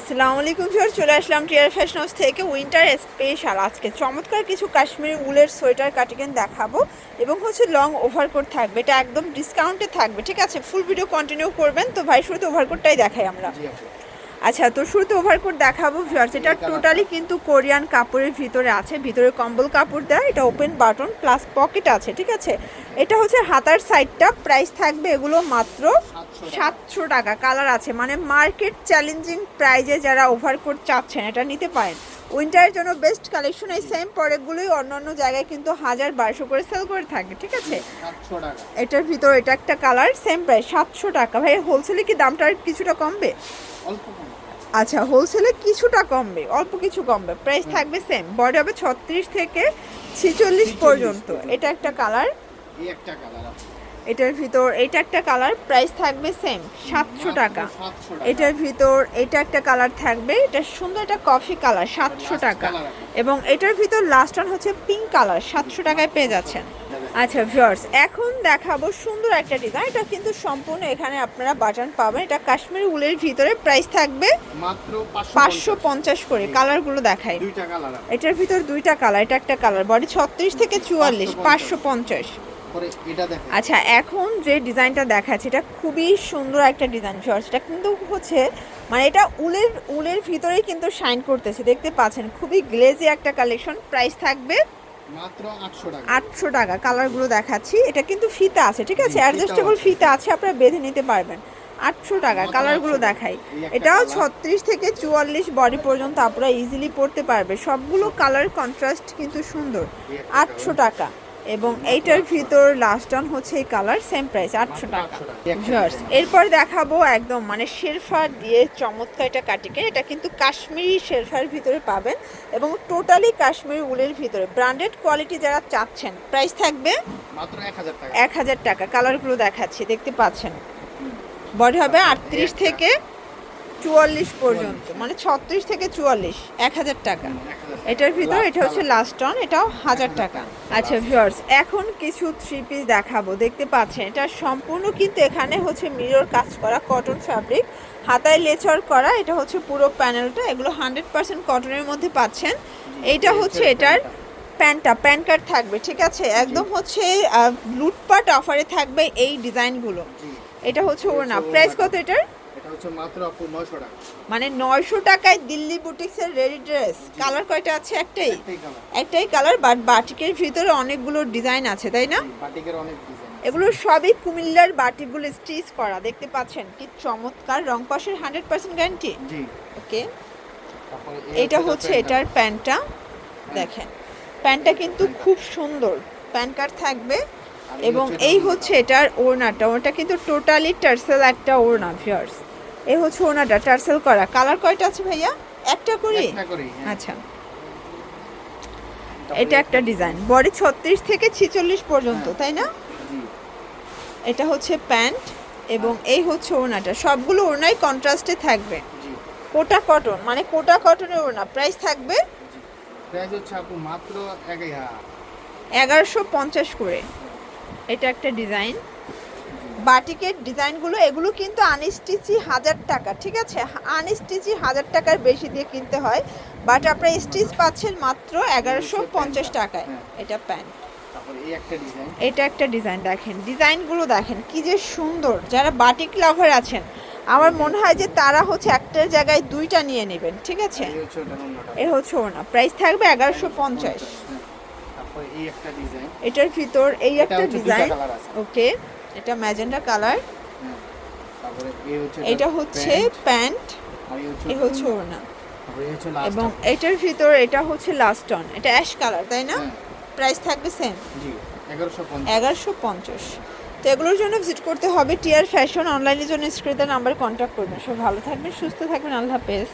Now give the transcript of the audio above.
আসসালামু আলাইকুম ফিওর চলে আসলাম টিয়ার ফ্যাশন হাউস থেকে উইন্টার স্পেশাল আজকে চমৎকার কিছু কাশ্মীরি উলের সোয়েটার কাটিকেন দেখাবো এবং হচ্ছে লং ওভারকোট থাকবে। এটা একদম ডিসকাউন্টে থাকবে, ঠিক আছে? ফুল ভিডিও কন্টিনিউ করবেন। তো ভাই, শুরুতে ওভারকোটটাই দেখাই আমরা। আচ্ছা তো শুরুতে ওভারকোট দেখাবো ভিউয়ার্স এটা টোটালি কিন্তু কোরিয়ান কাপড়ের ভিতরে আছে ভিতরে কম্বল কাপড় দেয় এটা ওপেন বাটন প্লাস পকেট আছে ঠিক আছে? এটা হচ্ছে হাতার সাইডটা প্রাইস থাকবে এগুলো মাত্র সাতশো টাকা। কালার আছে মানে মার্কেট চ্যালেঞ্জিং প্রাইজে যারা ওভারকোট চাচ্ছেন এটা নিতে পারেন। উইন্টারের জন্য বেস্ট কালেকশন এই সেম প্রোডাক্টগুলোই অন্য অন্য জায়গায় কিন্তু হাজার বারোশো করে সেল করে থাকে ঠিক আছে? এটার ভিতর এটা একটা কালার সেম প্রাইস সাতশো টাকা। ভাই হোলসেলে কি দামটা কিছুটা কমবে? আচ্ছা হোলসেলে কিছুটা কমবে অল্প কিছু কমবে। প্রাইস থাকবে সেম বডি হবে ছত্রিশ থেকে ছিচল্লিশ 46 পর্যন্ত। এটা একটা কালার একটা কালার এটার ভিতর এটা একটা কালার প্রাইস থাকবে সেম সাতশো টাকা। এটার ভিতর এটা একটা কালার থাকবে এটা সুন্দর একটা কফি কালার সাতশো টাকা। এবং এটার ভিতর লাস্ট ওয়ান হচ্ছে পিঙ্ক কালার সাতশো টাকায় পেয়ে যাচ্ছেন। আচ্ছা ভিউয়ার্স এখন দেখাবো সুন্দর একটা ডিজাইন এটা কিন্তু সম্পূর্ণ এখানে আপনারা বাটন পাবেন। এটা কাশ্মীরি উলের ভিতরে প্রাইস থাকবে মাত্র পাঁচশো পঞ্চাশ। করে। কালারগুলো দেখাই। দুইটা কালার এটার ভিতর দুইটা কালার এটা একটা কালার বডি ছত্রিশ থেকে চুয়াল্লিশ পাঁচশো 550 পঞ্চাশ। পরে এটা দেখেন আচ্ছা এখন যে ডিজাইনটা দেখাচ্ছে এটা খুবই সুন্দর একটা ডিজাইন শর্টস এটা কিন্তু হচ্ছে মানে এটা উলের উলের ভিতরেই কিন্তু শাইন করতেছে দেখতে পাচ্ছেন? খুবই গ্লেজি একটা কালেকশন প্রাইস থাকবে মাত্র আটশো টাকা। আটশো টাকা কালারগুলো দেখাচ্ছি। এটা কিন্তু ফিতা আছে ঠিক আছে? অ্যাডজাস্টেবল। ফিতা আছে। আপনারা বেঁধে নিতে পারবেন। আটশো টাকা কালারগুলো দেখাই। এটাও। ছত্রিশ থেকে চুয়াল্লিশ বডি পর্যন্ত আপনারা ইজিলি পড়তে পারবে। সবগুলো কালার কন্ট্রাস্ট কিন্তু সুন্দর। আটশো টাকা। এবং এইটার ভিতর লাস্ট অন হচ্ছে এই কালার সেম প্রাইস আটশো টাকা। 800 টাকা। একটা এরপর দেখাবো একদম মানে শেরফা দিয়ে চমৎকার এটা কাটিকে এটা কিন্তু কাশ্মীরি শেরফার ভিতরে পাবেন এবং টোটালি কাশ্মীরি উলের ভিতরে। ব্র্যান্ডেড কোয়ালিটি যারা চাচ্ছেন প্রাইস থাকবে এক হাজার টাকা। কালারগুলো দেখাচ্ছি দেখতে পাচ্ছেন। বডি হবে আটত্রিশ থেকে চুয়াল্লিশ পর্যন্ত মানে ছত্রিশ থেকে চুয়াল্লিশ, এক হাজার টাকা। এটার ভিতর, এটা হচ্ছে লাস্ট অন এটাও হাজার টাকা। আচ্ছা ভিউয়ার্স এখন কিছু থ্রি পিস দেখাবো, দেখতে পাচ্ছেন, এটা সম্পূর্ণ কিন্তু এখানে হচ্ছে মিরর কাজ করা কটন ফ্যাব্রিক হাতায় লেচার করা, এটা হচ্ছে পুরো প্যানেলটা এগুলো হান্ড্রেড পার্সেন্ট কটনের মধ্যে পাচ্ছেন। এইটা হচ্ছে এটার প্যান্টটা। প্যান কার্ড থাকবে, ঠিক আছে? একদম হচ্ছে লুটপাট অফারে থাকবে এই ডিজাইনগুলো এটা হচ্ছে ওড়না। হচ্ছে প্রাইস কত এটার? এটা হচ্ছে মাত্র আপু নয়শো টাকা। মানে নয়শো টাকায় দিল্লি বুটিক্সের রেডি ড্রেস কালার কয়টা আছে? একটাই? একটাই কালার বাট বাটিকের ভিতরে অনেকগুলো ডিজাইন আছে তাই না? বাটিকের অনেক ডিজাইন এগুলো সবই কুমিল্লার বাটিকগুলো স্টিচ করা দেখতে পাচ্ছেন কি চমৎকার রং পাশের হান্ড্রেড পার্সেন্ট গ্যারান্টি জি। ওকে এটা হচ্ছে এটার প্যান্টটা দেখেন। প্যান্টটা কিন্তু খুব সুন্দর। প্যান কার্ড থাকবে। এবং এই হচ্ছে এটার ওড়নাটা। ওটা কিন্তু টোটালি টার্সেল একটা ওড়না ভিউয়ার্স এই হচ্ছে ওড়নাটা টার্সেল করা। কালার কয়টা আছে ভাইয়া? একটা করি? হ্যাঁ। আচ্ছা। এটা একটা ডিজাইন বডি ছত্রিশ থেকে ছিচল্লিশ পর্যন্ত হ্যাঁ। তাই না? এটা হচ্ছে প্যান্ট এবং এই হচ্ছে ওড়নাটা। সবগুলো ওড়নাই কন্ট্রাস্টে থাকবে। জি। কোটা কটন মানে কোটা কটনের ওড়না। প্রাইস থাকবে? প্রাইস হচ্ছে আপু মাত্র এগারোশো পঞ্চাশ করে। এটা একটা ডিজাইন। বাটিকের ডিজাইনগুলো এগুলো কিন্তু আনস্টিচি হাজার টাকা ঠিক আছে? আনস্টিচি হাজার টাকার বেশি দিয়ে কিনতে হয় বাট আপনারা স্টিচ পাচ্ছেন মাত্র এগারোশো পঞ্চাশ টাকায়। হ্যাঁ। এটা প্যান্ট। একটা এটা একটা ডিজাইন দেখেন। ডিজাইনগুলো দেখেন কি যে সুন্দর। যারা বাটিক লাভার আছেন আমার মনে হয় যে তারা হচ্ছে একটার জায়গায় দুইটা নিয়ে নেবেন ঠিক আছে? এ হচ্ছে ওনা প্রাইস থাকবে এগারোশো পঞ্চাশ। হ্যাঁ। এই একটা ডিজাইন এটার ভিতর এই একটা ডিজাইন ওকে এটা ম্যাজেন্ডা কালার হ্যাঁ। এটা হচ্ছে প্যান্ট এই হচ্ছে ওড়না। এবং এটার ভিতর এটা হচ্ছে লাস্ট অন এটা অ্যাশ কালার তাই না? প্রাইস থাকবে সেম এগারোশো পঞ্চাশ। তো এগুলোর জন্য ভিজিট করতে হবে টিয়ার ফ্যাশন অনলাইনের জন্য স্ক্রিনের নাম্বারে কন্ট্যাক্ট করবেন। সব ভালো থাকবেন সুস্থ থাকবেন। আল্লাহ হাফেজ।